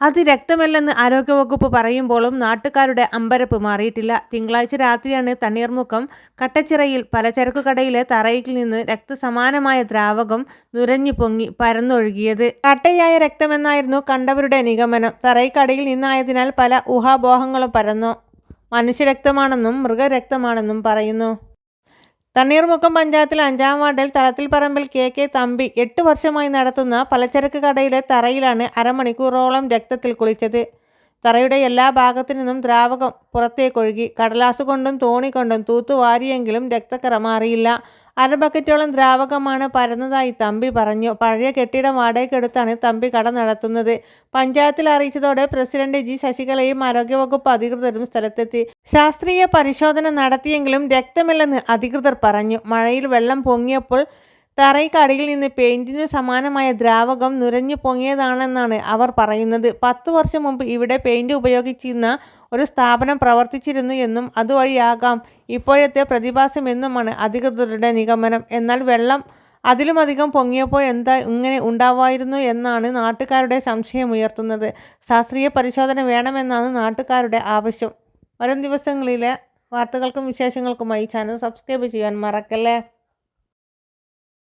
അത് രക്തമല്ലെന്ന് ആരോഗ്യവകുപ്പ് പറയുമ്പോഴും നാട്ടുകാരുടെ അമ്പരപ്പ് മാറിയിട്ടില്ല. തിങ്കളാഴ്ച രാത്രിയാണ് തണ്ണീർമുക്കം കട്ടച്ചിറയിൽ പലചരക്കു കടയിലെ തറയിൽ നിന്ന് രക്തസമാനമായ ദ്രാവകം നുരഞ്ഞു പൊങ്ങി പരന്നൊഴുകിയത്. കട്ടയായ രക്തമെന്നായിരുന്നു കണ്ടവരുടെ നിഗമനം. തറയ്ക്കടയിൽ നിന്നായതിനാൽ പല ഊഹാബോഹങ്ങളും പരന്നു. മനുഷ്യരക്തമാണെന്നും മൃഗരക്തമാണെന്നും പറയുന്നു. തണ്ണീർമുക്കം പഞ്ചായത്തിൽ അഞ്ചാം വാർഡിൽ തളത്തിൽ പറമ്പിൽ കെ കെ തമ്പി എട്ട് വർഷമായി നടത്തുന്ന പലചരക്ക് കടയുടെ തറയിലാണ് അരമണിക്കൂറോളം രക്തത്തിൽ കുളിച്ചത്. തറയുടെ എല്ലാ ഭാഗത്തു നിന്നും ദ്രാവകം പുറത്തേക്കൊഴുകി കടലാസ് കൊണ്ടും തോണി കൊണ്ടും തൂത്തുവാരിയെങ്കിലും രക്തക്കറ മാറിയില്ല. അര ബക്കറ്റോളം ദ്രാവകമാണ് പരന്നതായി തമ്പി പറഞ്ഞു. പഴയ കെട്ടിടം വാടകയ്ക്കെടുത്താണ് തമ്പി കട നടത്തുന്നത്. പഞ്ചായത്തിൽ അറിയിച്ചതോടെ പ്രസിഡന്റ് ജി ശശികലയും ആരോഗ്യവകുപ്പ് അധികൃതരും സ്ഥലത്തെത്തി. ശാസ്ത്രീയ പരിശോധന നടത്തിയെങ്കിലും രക്തമില്ലെന്ന് അധികൃതർ പറഞ്ഞു. മഴയിൽ വെള്ളം പൊങ്ങിയപ്പോൾ തറയ്ക്കടിയിൽ നിന്ന് പെയിന്റിന് സമാനമായ ദ്രാവകം നുരഞ്ഞു പൊങ്ങിയതാണെന്നാണ് അവർ പറയുന്നത്. പത്തു വർഷം മുമ്പ് ഇവിടെ പെയിന്റ് ഉപയോഗിച്ചിരുന്ന ഒരു സ്ഥാപനം പ്രവർത്തിച്ചിരുന്നു എന്നും അതുവഴിയാകാം. ഇപ്പോഴത്തെ പ്രതിഭാസം എന്നുമാണ് അധികൃതരുടെ നിഗമനം. എന്നാൽ വെള്ളം അതിലുമധികം പൊങ്ങിയപ്പോൾ എന്താ ഇങ്ങനെ ഉണ്ടാവായിരുന്നു എന്നാണ് നാട്ടുകാരുടെ സംശയം ഉയർത്തുന്നത്. ശാസ്ത്രീയ പരിശോധന വേണമെന്നാണ് നാട്ടുകാരുടെ ആവശ്യം. വരും ദിവസങ്ങളിലെ വാർത്തകൾക്കും വിശേഷങ്ങൾക്കുമായി ചാനൽ സബ്സ്ക്രൈബ് ചെയ്യാൻ മറക്കല്ലേ?